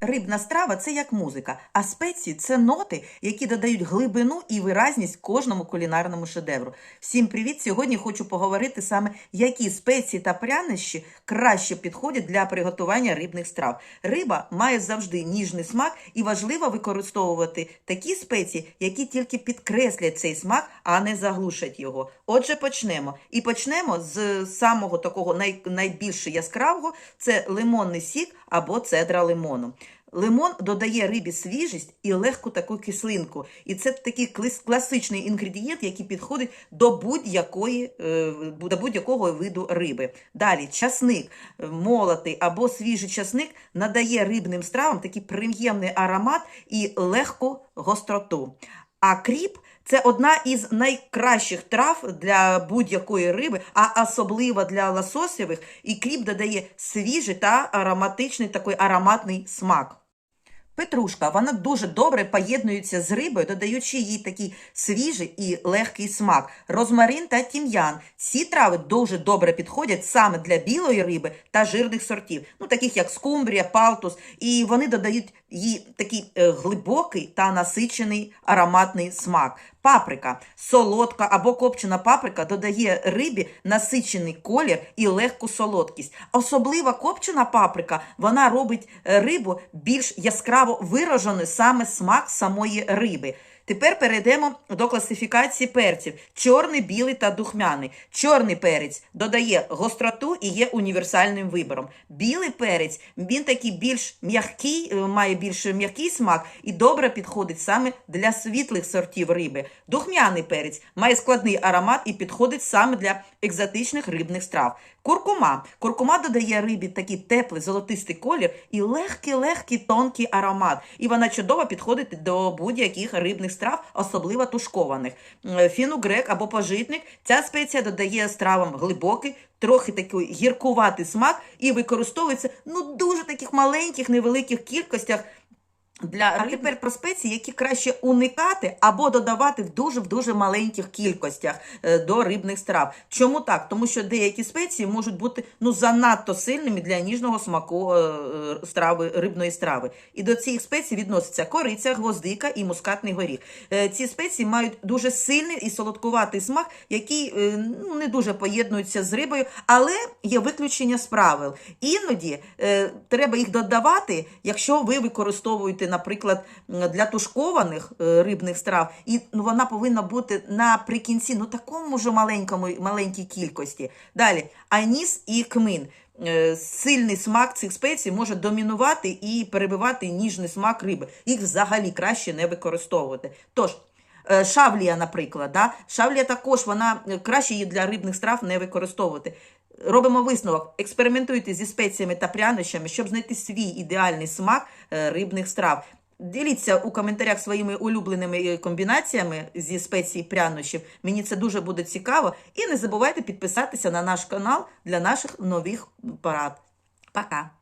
Рибна страва це як музика, а спеції це ноти, які додають глибину і виразність кожному кулінарному шедевру. Всім привіт! Сьогодні хочу поговорити саме, які спеції та прянощі краще підходять для приготування рибних страв. Риба має завжди ніжний смак, і важливо використовувати такі спеції, які тільки підкреслять цей смак, а не заглушать його. Отже, почнемо. І почнемо з самого такого най, найбільш яскравого це лимонний сік або цедра лимону. Лимон додає рибі свіжість і легку таку кислинку. І це такий класичний інгредієнт, який підходить до будь-якої е, до будь-якого виду риби. Далі часник молотий або свіжий часник надає рибним стравам такий приємний аромат і легку гостроту. А кріп це одна із найкращих трав для будь-якої риби, а особливо для лососєвих. І кріп додає свіжий та ароматичний такий ароматний смак. Петрушка, вона дуже добре поєднується з рибою, додаючи їй такий свіжий і легкий смак. Розмарин та тім'ян. Ці трави дуже добре підходять саме для білої риби та жирних сортів, ну таких як скумбрія, палтус, і вони додають їй такий е, глибокий та насичений ароматний смак. Паприка, солодка або копчена паприка додає рибі насичений колір і легку солодкість. Особлива копчена паприка вона робить е, рибу більш яскраво вираженою саме смак самої риби. Тепер перейдемо до класифікації перців: чорний, білий та духмяний. Чорний перець додає гостроту і є універсальним вибором. Білий перець він такий більш м'який, е, має більш м'який смак і добре підходить саме для світлих сортів риби. Духмяний перець має складний аромат і підходить саме для екзотичних рибних страв. Куркума. Куркума додає рибі такий теплий золотистий колір і легкий, легкий тонкий аромат. І вона чудово підходить до будь-яких рибних страв, особливо тушкованих. Фінугрек або пожитник. Ця спеція додає стравам глибокий, трохи такий гіркуватий смак і використовується ну дуже таких маленьких, невеликих кількостях. Для а тепер про спеції, які краще уникати або додавати в дуже в дуже маленьких кількостях е, до рибних страв. Чому так? Тому що деякі спеції можуть бути ну занадто сильними для ніжного смаку е, е, страви рибної страви. І до цих спецій відносяться кориця, гвоздика і мускатний горіх. Ці спеції мають дуже сильний і солодкуватий смак, який ну, не дуже поєднується з рибою, але є виключення з правил. Іноді е, треба їх додавати, якщо ви використовуєте наприклад, для тушкованих е, рибних страв, і ну, вона повинна бути наприкінці, ну такому ж маленькому маленькій кількості. Далі аніс і кмин. Е, Сильний смак цих спецій може домінувати і перебивати ніжний смак риби. Їх взагалі краще не використовувати. Тож. Е, Шавлія, наприклад, да? шавлія також вона е, краще її для рибних страв не використовувати. Робимо висновок, експериментуйте зі спеціями та прянощами, щоб знайти свій ідеальний смак е, рибних страв. Діліться у коментарях своїми улюбленими комбінаціями зі спецій прянощів. Мені це дуже буде цікаво. І не забувайте підписатися на наш канал для наших нових порад. Пока!